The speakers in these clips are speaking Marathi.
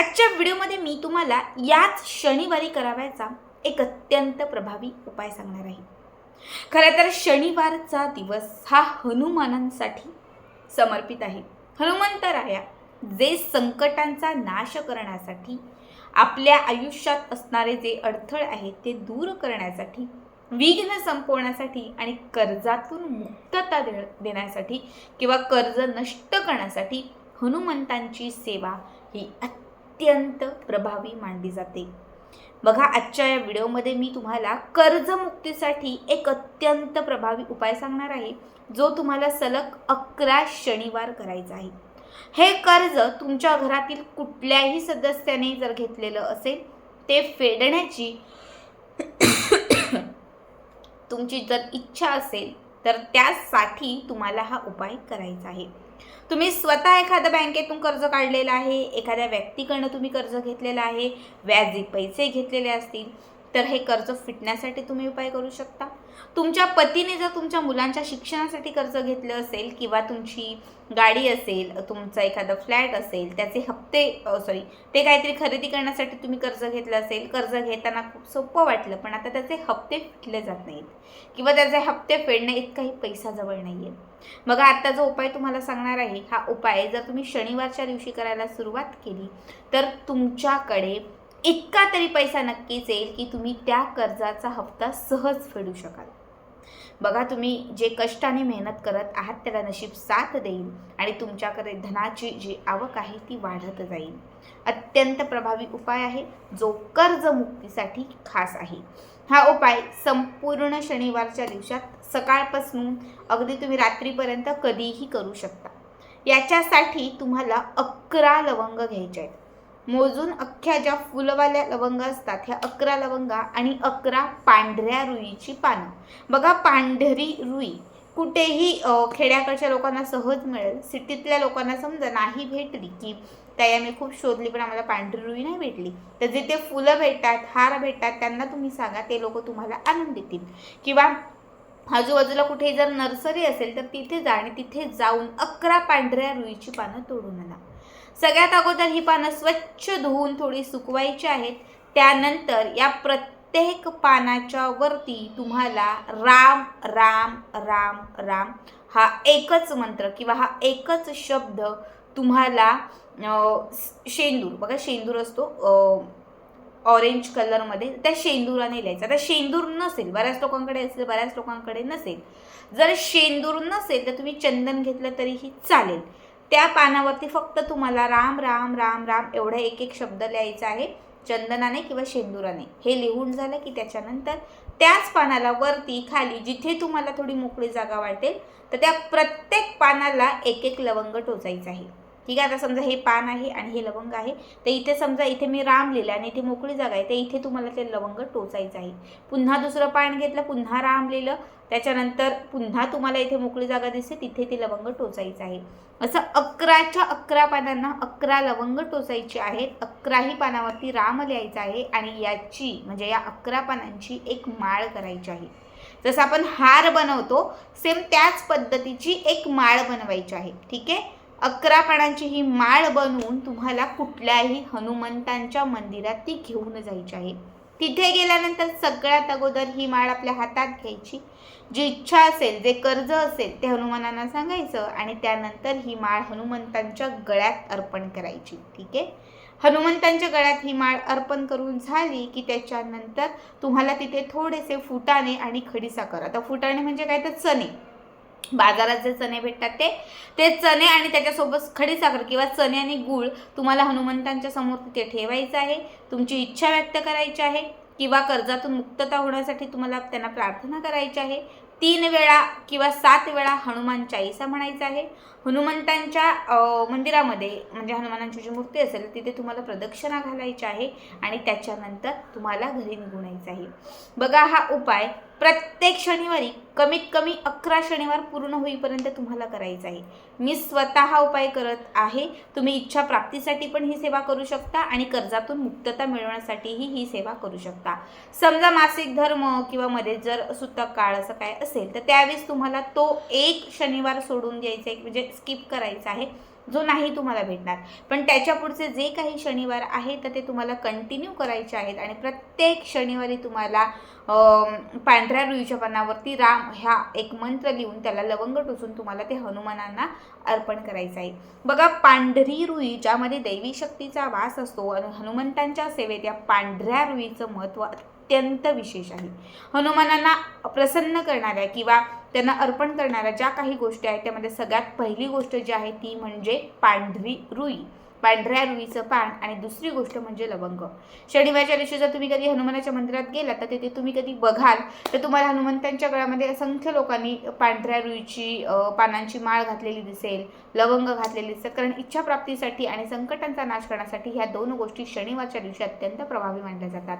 आजच्या व्हिडिओमध्ये मी तुम्हाला याच शनिवारी करावयाचा एक अत्यंत प्रभावी उपाय सांगणार आहे. खरं तर शनिवारचा दिवस हा हनुमानांसाठी समर्पित आहे. हनुमंतराया जे संकटांचा नाश करण्यासाठी आपल्या आयुष्यात असणारे जे अडथळे आहेत ते दूर करण्यासाठी विघ्न संपवण्यासाठी आणि कर्जातून मुक्तता दे देण्यासाठी किंवा कर्ज नष्ट करण्यासाठी हनुमंतांची सेवा ही अत्यंत प्रभावी मानली जाते. बघा आजच्या या व्हिडिओमध्ये मी तुम्हाला कर्जमुक्तीसाठी एक अत्यंत प्रभावी उपाय सांगणार आहे जो तुम्हाला सलग अकरा शनिवार करायचा आहे. हे कर्ज तुमच्या घरातील कुठल्याही सदस्याने जर घेतलेलं असेल ते फेडण्याची तुमची जर इच्छा असेल तर त्यासाठी तुम्हाला हा उपाय करायचा आहे. तुम्ही स्वतः एखाद्या बँकेतून कर्ज काढलेलं आहे एखाद्या व्यक्तीकडनं तुम्ही कर्ज घेतलेलं आहे व्याजी पैसे घेतलेले असतील तर हे कर्ज फिटण्यासाठी तुम्ही उपाय करू शकता. तुमच्या पतीने जर तुमच्या मुलांच्या शिक्षणासाठी कर्ज घेतलं असेल किंवा तुमची गाडी असेल तुमचा एखादा फ्लॅट असेल त्याचे हप्ते सॉरी ते काहीतरी खरेदी करण्यासाठी तुम्ही कर्ज घेतलं असेल कर्ज घेताना खूप सोपं वाटलं पण आता त्याचे हप्ते फिटले जात नाहीत. किंवा त्याचे हप्ते फेडणे इतकाही पैसा जवळ नाही आहे मग आता जो उपाय तुम्हाला सांगणार आहे हा उपाय जर तुम्ही शनिवारच्या दिवशी करायला सुरुवात केली तर तुमच्याकडे इतका तरी पैसा नक्कीच येईल की तुम्ही त्या कर्जाचा हप्ता सहज फेडू शकाल. बघा तुम्ही जे कष्टाने मेहनत करत आहात त्याला नशीब साथ देईल आणि तुमच्याकडे धनाची जी आवक आहे ती वाढत जाईल. अत्यंत प्रभावी उपाय आहे. जो कर्जमुक्तीसाठी खास आहे. हा उपाय संपूर्ण शनिवारच्या दिवसात सकाळपासून अगदी तुम्ही रात्रीपर्यंत कधीही करू शकता. याच्यासाठी तुम्हाला अकरा लवंग घ्यायचे आहेत. मोजून अख्ख्या ज्या फुलवाल्या लवंगा असतात ह्या अकरा लवंगा आणि अकरा पांढऱ्या रुईची पानं. बघा पांढरी रुई कुठेही खेड्याकडच्या लोकांना सहज मिळेल. सिटीतल्या लोकांना समजा नाही भेटली की ताई आम्ही खूप शोधली पण आम्हाला पांढरी रुई नाही भेटली. तर जिथे फुलं भेटतात हार भेटतात त्यांना तुम्ही सांगा ते लोक तुम्हाला आणून देतील. किंवा आजूबाजूला कुठे जर नर्सरी असेल तर तिथे जा आणि तिथे जाऊन अकरा पांढऱ्या रुईची पानं तोडून आणा. सगळ्यात अगोदर ही पानं स्वच्छ धुवून थोडी सुकवायची आहेत. त्यानंतर या प्रत्येक पानाच्या वरती तुम्हाला राम राम राम राम हा एकच मंत्र किंवा हा एकच शब्द तुम्हाला शेंदूर बघा शेंदूर असतो ऑरेंज कलरमध्ये त्या शेंदुराने लिहायचं. आता शेंदूर नसेल बऱ्याच लोकांकडे असेल बऱ्याच लोकांकडे नसेल. जर शेंदूर नसेल तर तुम्ही चंदन घेतलं तरीही चालेल. त्या पानावरती फक्त तुम्हाला राम राम राम राम एवढा एक एक शब्द लिहायचा आहे. चंदनाने किंवा शेंदुराने. हे लिहून झालं की त्याच्यानंतर त्याच पानाला वरती खाली जिथे तुम्हाला थोडी मोकळी जागा वाटेल तर त्या प्रत्येक पानाला एक एक लवंग टोचायचं आहे. ठीक आहे आता समजा हे पान आहे आणि हे लवंग आहे तर इथे समजा इथे मी राम लिहिलं आणि इथे मोकळी जागा आहे तर इथे तुम्हाला ते लवंग टोचायचं आहे. पुन्हा दुसरं पान घेतलं पुन्हा राम लिहिलं त्याच्यानंतर पुन्हा तुम्हाला इथे मोकळी जागा दिसते तिथे ते लवंग टोचायचं आहे. असं अकराच्या अकरा पानांना अकरा लवंग टोचायचे आहेत अकराही पानावरती राम लिहायचं आहे आणि याची म्हणजे या अकरा पानांची एक माळ करायची आहे. जसं आपण हार बनवतो सेम त्याच पद्धतीची एक माळ बनवायची आहे. ठीक आहे? अकरा पानांची ही माळ बनवून तुम्हाला कुठल्याही हनुमंतांच्या मंदिरात ती घेऊन जायची आहे. तिथे गेल्यानंतर सगळ्यात अगोदर ही माळ आपल्या हातात घ्यायची. जी इच्छा असेल जे कर्ज असेल ते हनुमानांना सांगायचं आणि त्यानंतर ही माळ हनुमंतांच्या गळ्यात अर्पण करायची. ठीक आहे? हनुमंतांच्या गळ्यात ही माळ अर्पण करून झाली की त्याच्यानंतर तुम्हाला तिथे थोडेसे फुटाणे आणि खडीसाखर. आता फुटाणे म्हणजे काय? तर चणे. बाजारात जे चणे भेटतात ते ते चणे आणि त्याच्यासोबत खडीसाखर किंवा चणे आणि गूळ तुम्हाला हनुमंतांच्या समोर तिथे ठेवायचं आहे. तुमची इच्छा व्यक्त करायची आहे किंवा कर्जातून मुक्तता होण्यासाठी तुम्हाला त्यांना प्रार्थना करायची आहे. तीन वेळा किंवा सात वेळा हनुमान चाळीसा म्हणायचा आहे. हनुमंतांच्या मंदिरामध्ये म्हणजे हनुमानांची जी मूर्ती असेल तिथे तुम्हाला प्रदक्षिणा घालायची आहे आणि त्याच्यानंतर तुम्हाला घरी निघून यायचं आहे. बघा हा उपाय. प्रत्येक शनिवारी कमीत कमी अकरा शनिवार पूर्ण होईपर्यंत तुम्हाला करायचं आहे. मी स्वतः हा उपाय करत आहे. तुम्ही इच्छा प्राप्तीसाठी पण ही सेवा करू शकता आणि कर्जातून मुक्तता मिळवण्यासाठीही ही सेवा करू शकता. समजा मासिक धर्म किंवा मध्ये जर सुतक काळ असं काय असेल तर त्यावेळेस तुम्हाला तो एक शनिवार सोडून द्यायचा आहे म्हणजे स्किप करायचा आहे जो नाही तुम्हाला भेटणार. पण त्याच्या पुढचे जे काही शनिवार आहे तर ते तुम्हाला कंटिन्यू करायचे आहेत आणि प्रत्येक शनिवारी तुम्हाला पांढऱ्या रुईच्या पानावरती राम ह्या एक मंत्र लिहून त्याला लवंग टोचून तुम्हाला ते हनुमानांना अर्पण करायचं आहे. बघा पांढरी रुई ज्यामध्ये दैवी शक्तीचा वास असतो आणि हनुमंतांच्या सेवेत या पांढऱ्या रुईचं महत्त्व अत्यंत विशेष आहे. हनुमानांना प्रसन्न करणाऱ्या किंवा त्यांना अर्पण करणाऱ्या ज्या काही गोष्टी आहेत त्यामध्ये सगळ्यात पहिली गोष्ट जी आहे ती म्हणजे पांढरी रुई. पांढऱ्या रुईचं पान आणि दुसरी गोष्ट म्हणजे लवंग. शनिवारच्या दिवशी जर तुम्ही कधी हनुमानाच्या मंदिरात गेलात तर तिथे तुम्ही कधी बघाल तर तुम्हाला हनुमंतांच्या गळ्यामध्ये असंख्य लोकांनी पांढऱ्या रुईची पानांची माळ घातलेली दिसेल लवंग घातलेली दिसेल. कारण इच्छाप्राप्तीसाठी आणि संकटांचा नाश करण्यासाठी ह्या दोन गोष्टी शनिवारच्या दिवशी अत्यंत प्रभावी मानल्या जातात.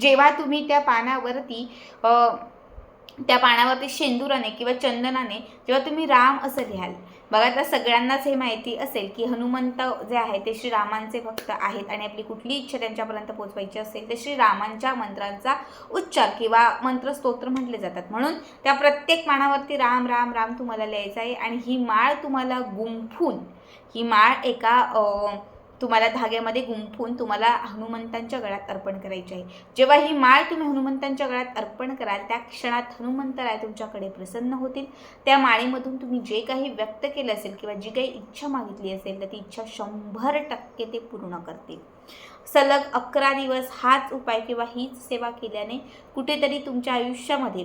जेव्हा तुम्ही त्या पानावरती त्या पानावरती शेंदुराने किंवा चंदनाने जेव्हा तुम्ही राम असं लिहाल बघा आता सगळ्यांनाच हे माहिती असेल की हनुमंत जे आहे ते श्रीरामांचे भक्त आहेत आणि आपली कुठली इच्छा त्यांच्यापर्यंत पोहोचवायची असेल तर श्रीरामांच्या मंत्रांचा उच्चार किंवा मंत्रस्तोत्र म्हटले जातात. म्हणून त्या प्रत्येक पानावरती राम राम राम तुम्हाला लिहायचं आहे आणि ही माळ तुम्हाला गुंफून ही माळ एका तुम्हाला धाग्यामध्ये गुंफून तुम्हाला हनुमंतांच्या गळ्यात अर्पण करायची आहे. जेव्हा ही माळ तुम्ही हनुमंतांच्या गळ्यात अर्पण कराल त्या क्षणात हनुमंतराय तुमच्याकडे प्रसन्न होतील. त्या माळेमधून तुम्ही जे काही व्यक्त केलं असेल किंवा जी काही इच्छा मागितली असेल तर ती इच्छा शंभर टक्के ते पूर्ण करतील. सलग अकरा दिवस हाच उपाय किंवा हीच सेवा केल्याने कुठेतरी तुमच्या आयुष्यामध्ये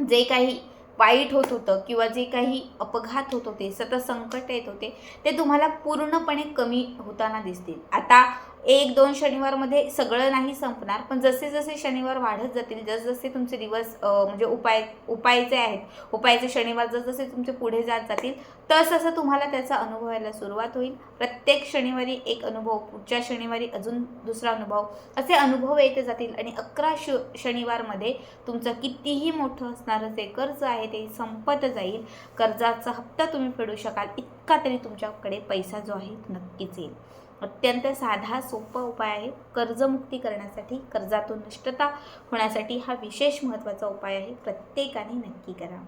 जे काही वाईट होत होतं किंवा जे काही अपघात होत होते सतत संकट येत होते ते तुम्हाला पूर्णपणे कमी होताना दिसतील. आता एक दोन शनिवारमध्ये सगळं नाही संपणार पण जसे जसे शनिवार वाढत जातील जसजसे तुमचे दिवस म्हणजे उपाय उपायचे आहेत उपायचे शनिवार जसजसे तुमचे पुढे जात जातील तसं तुम्हाला त्याचा अनुभवायला सुरुवात होईल. प्रत्येक शनिवारी एक अनुभव पुढच्या शनिवारी अजून दुसरा अनुभव असे अनुभव येत जातील आणि अकरा श शनिवारमध्ये तुमचं कितीही मोठं असणारं जे कर्ज आहे ते संपत जाईल. कर्जाचा हप्ता तुम्ही फेडू शकाल इतका तरी तुमच्याकडे पैसा जो आहे नक्कीच येईल. अत्यंत साधा सोपा उपाय आहे. कर्जमुक्ती करण्यासाठी कर्जातून नष्टता होण्यासाठी हा विशेष महत्त्वाचा उपाय आहे. प्रत्येकाने नक्की करा.